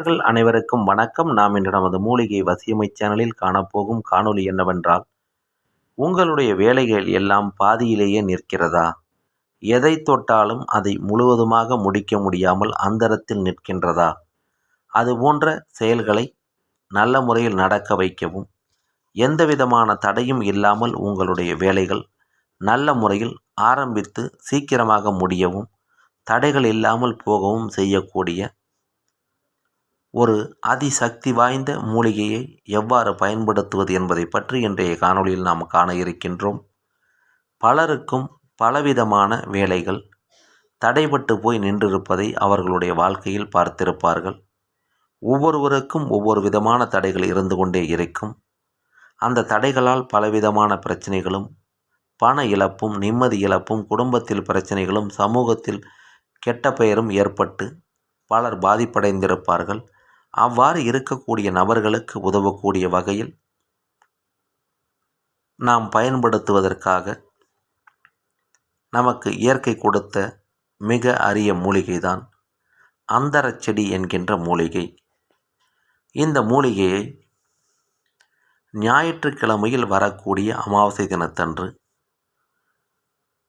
நண்பர்கள் அனைவருக்கும் வணக்கம். நாம் இன்று நமது மூலிகை வசியமை சேனலில் காணப்போகும் காணொளி என்னவென்றால் உங்களுடைய வேலைகள் எல்லாம் பாதியிலேயே நிற்கிறதா? எதை தொட்டாலும் அதை முழுவதுமாக முடிக்க முடியாமல் அந்தரத்தில் நிற்கின்றதா? அது போன்ற செயல்களை நல்ல முறையில் நடக்க வைக்கவும் எந்த விதமான தடையும் இல்லாமல் உங்களுடைய வேலைகள் நல்ல முறையில் ஆரம்பித்து சீக்கிரமாக முடியவும் தடைகள் இல்லாமல் போகவும் செய்யக்கூடிய ஒரு அதிசக்தி வாய்ந்த மூலிகையை எவ்வாறு பயன்படுத்துவது என்பதை பற்றி இன்றைய காணொளியில் நாம் காண இருக்கின்றோம். பலருக்கும் பலவிதமான வேலைகள் தடைபட்டு போய் நின்றிருப்பதை அவர்களுடைய வாழ்க்கையில் பார்த்திருப்பார்கள். ஒவ்வொருவருக்கும் ஒவ்வொரு விதமான தடைகள் இருந்து கொண்டே இருக்கும். அந்த தடைகளால் பலவிதமான பிரச்சனைகளும் பண இழப்பும் நிம்மதி இழப்பும் குடும்பத்தில் பிரச்சனைகளும் சமூகத்தில் கெட்ட பெயரும் ஏற்பட்டு பலர் பாதிப்படைந்திருப்பார்கள். அவ்வாறு இருக்கக்கூடிய நபர்களுக்கு உதவக்கூடிய வகையில் நாம் பயன்படுத்துவதற்காக நமக்கு இயற்கை கொடுத்த மிக அரிய மூலிகை தான் அந்தரச்செடி என்கின்ற மூலிகை. இந்த மூலிகையை ஞாயிற்றுக்கிழமையில் வரக்கூடிய அமாவாசை தினத்தன்று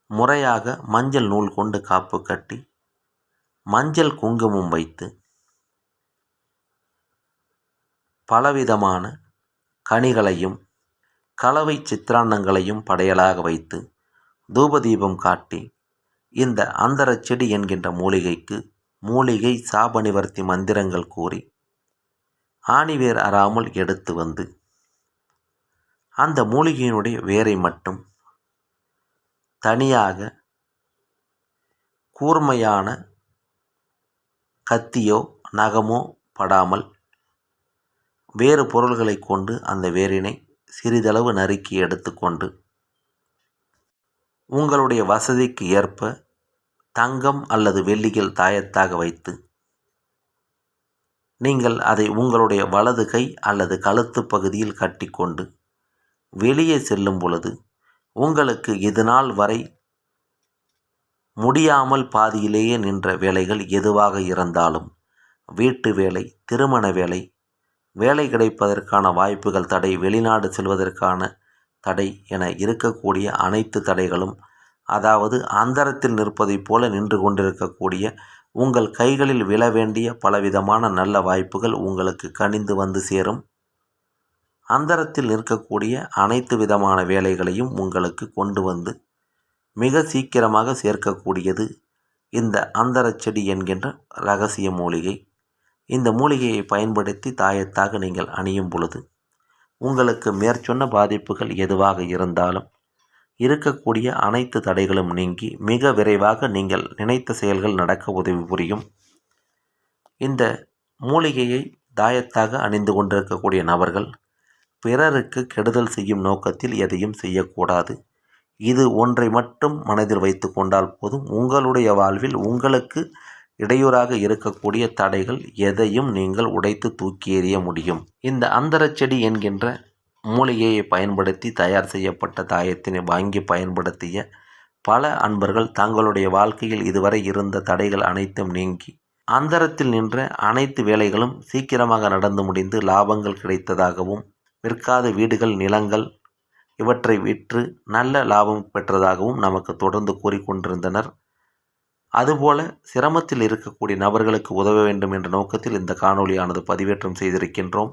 முறையாக மஞ்சள் நூல் கொண்டு காப்பு கட்டி மஞ்சள் குங்குமம் வைத்து பலவிதமான கனிகளையும் கலவை சித்திரான்னங்களையும் படையலாக வைத்து தூபதீபம் காட்டி இந்த அந்தர செடி என்கின்ற மூலிகைக்கு மூலிகை சாப நிவர்த்தி மந்திரங்கள் கூறி ஆணிவேர் அறாமல் எடுத்து வந்து அந்த மூலிகையினுடைய வேரை மட்டும் தனியாக கூர்மையான கத்தியோ நகமோ படாமல் வேறு பொருள்களை கொண்டு அந்த வேரினை சிறிதளவு நறுக்கி எடுத்துக்கொண்டு உங்களுடைய வசதிக்கு ஏற்ப தங்கம் அல்லது வெள்ளிகள் தாயத்தாக வைத்து நீங்கள் அதை உங்களுடைய வலது கை அல்லது கழுத்து பகுதியில் கட்டிக்கொண்டு வெளியே செல்லும் பொழுது உங்களுக்கு இது நாள் வரை முடியாமல் பாதியிலேயே நின்ற வேலைகள் எதுவாக இருந்தாலும் வீட்டு வேலை திருமண வேலை வேலை கிடைப்பதற்கான வாய்ப்புகள் தடை வெளிநாடு செல்வதற்கான தடை என இருக்கக்கூடிய அனைத்து தடைகளும் அதாவது அந்தரத்தில் நிற்பதைப் போல நின்று கொண்டிருக்கக்கூடிய உங்கள் கைகளில் விழ வேண்டிய பலவிதமான நல்ல வாய்ப்புகள் உங்களுக்கு கனிந்து வந்து சேரும். அந்தரத்தில் நிற்கக்கூடிய அனைத்து விதமான வேலைகளையும் உங்களுக்கு கொண்டு வந்து மிக சீக்கிரமாக சேர்க்கக்கூடியது இந்த அந்தரச்செடி என்கின்ற ரகசிய மூலிகை. இந்த மூலிகையை பயன்படுத்தி தாயத்தாக நீங்கள் அணியும் பொழுது உங்களுக்கு மேற்சொன்ன பாதிப்புகள் எதுவாக இருந்தாலும் இருக்கக்கூடிய அனைத்து தடைகளும் நீங்கி மிக விரைவாக நீங்கள் நினைத்த செயல்கள் நடக்க உதவி புரியும். இந்த மூலிகையை தாயத்தாக அணிந்து கொண்டிருக்கக்கூடிய நபர்கள் பிறருக்கு கெடுதல் செய்யும் நோக்கத்தில் எதையும் செய்யக்கூடாது. இது ஒன்றை மட்டும் மனதில் வைத்து கொண்டால் போதும். உங்களுடைய வாழ்வில் உங்களுக்கு இடையூறாக இருக்கக்கூடிய தடைகள் எதையும் நீங்கள் உடைத்து தூக்கி எறிய முடியும். இந்த அந்தரச்செடி என்கின்ற மூலிகையை பயன்படுத்தி தயார் செய்யப்பட்ட தாயத்தினை வாங்கி பயன்படுத்திய பல அன்பர்கள் தங்களுடைய வாழ்க்கையில் இதுவரை இருந்த தடைகள் அனைத்தும் நீங்கி அந்தரத்தில் நின்ற அனைத்து வேலைகளும் சீக்கிரமாக நடந்து முடிந்து லாபங்கள் கிடைத்ததாகவும் விற்காத வீடுகள் நிலங்கள் இவற்றை விற்று நல்ல லாபம் பெற்றதாகவும் நமக்கு தொடர்ந்து கூறிக்கொண்டிருந்தனர். அதுபோல சிரமத்தில் இருக்கக்கூடிய நபர்களுக்கு உதவ வேண்டும் என்ற நோக்கத்தில் இந்த காணொளியானது பதிவேற்றம் செய்திருக்கின்றோம்.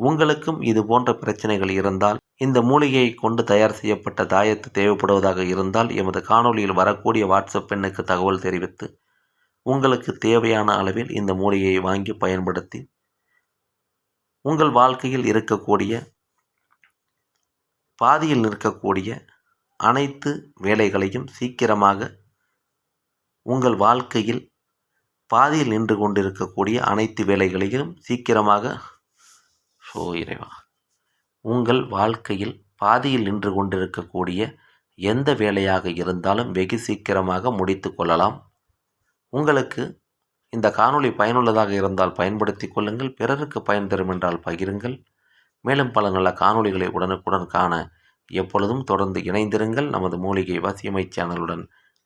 உங்களுக்கும் இது போன்ற பிரச்சனைகள் இருந்தால் இந்த மூலிகையை கொண்டு தயார் செய்யப்பட்ட தாயத்து தேவைப்படுவதாக இருந்தால் எமது காணொளியில் வரக்கூடிய வாட்ஸ்அப் எண்ணுக்கு தகவல் தெரிவித்து உங்களுக்கு தேவையான அளவில் இந்த மூலிகையை வாங்கி பயன்படுத்தி உங்கள் வாழ்க்கையில் இருக்கக்கூடிய பாதியில் நிற்கக்கூடிய அனைத்து வேலைகளையும் சீக்கிரமாக உங்கள் வாழ்க்கையில் பாதியில் நின்று கொண்டிருக்கக்கூடிய அனைத்து வேலைகளையும் சீக்கிரமாக ஸோ இறைவா உங்கள் வாழ்க்கையில் பாதியில் நின்று கொண்டிருக்கக்கூடிய எந்த வேலையாக இருந்தாலும் வெகு சீக்கிரமாக முடித்து கொள்ளலாம். உங்களுக்கு இந்த காணொளி பயனுள்ளதாக இருந்தால் பயன்படுத்தி கொள்ளுங்கள். பிறருக்கு பயன் தரும் என்றால் பகிருங்கள். மேலும் பல நல்ல காணொளிகளை உடனுக்குடன் காண எப்பொழுதும் தொடர்ந்து இணைந்திருங்கள். நமது மூலிகை வசியமை சேனலுடன்